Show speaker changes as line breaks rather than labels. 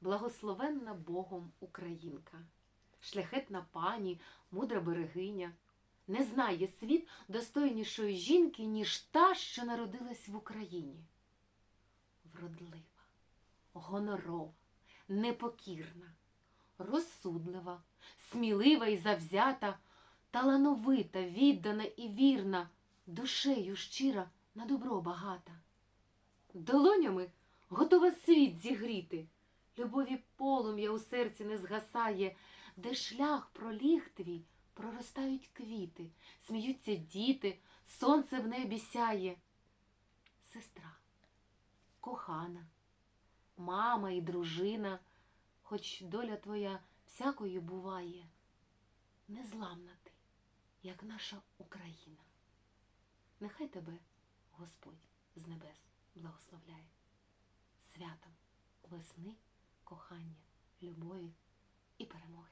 благословенна Богом Українка, шляхетна пані, мудра берегиня. Не знає світ достойнішої жінки, ніж та, що народилась в Україні. Вродлива, гонорова, непокірна, розсудлива, смілива і завзята, талановита, віддана і вірна, душею щира на добро багата. Долонями готова світ зігріти, любові полум'я у серці не згасає, де шлях проліг твій, проростають квіти, сміються діти, сонце в небі сяє. Сестра, кохана, мама і дружина, хоч доля твоя всякою буває, незламна ти, як наша Україна. Нехай тебе Господь з небес благословляє святом весни, кохання, любові і перемоги.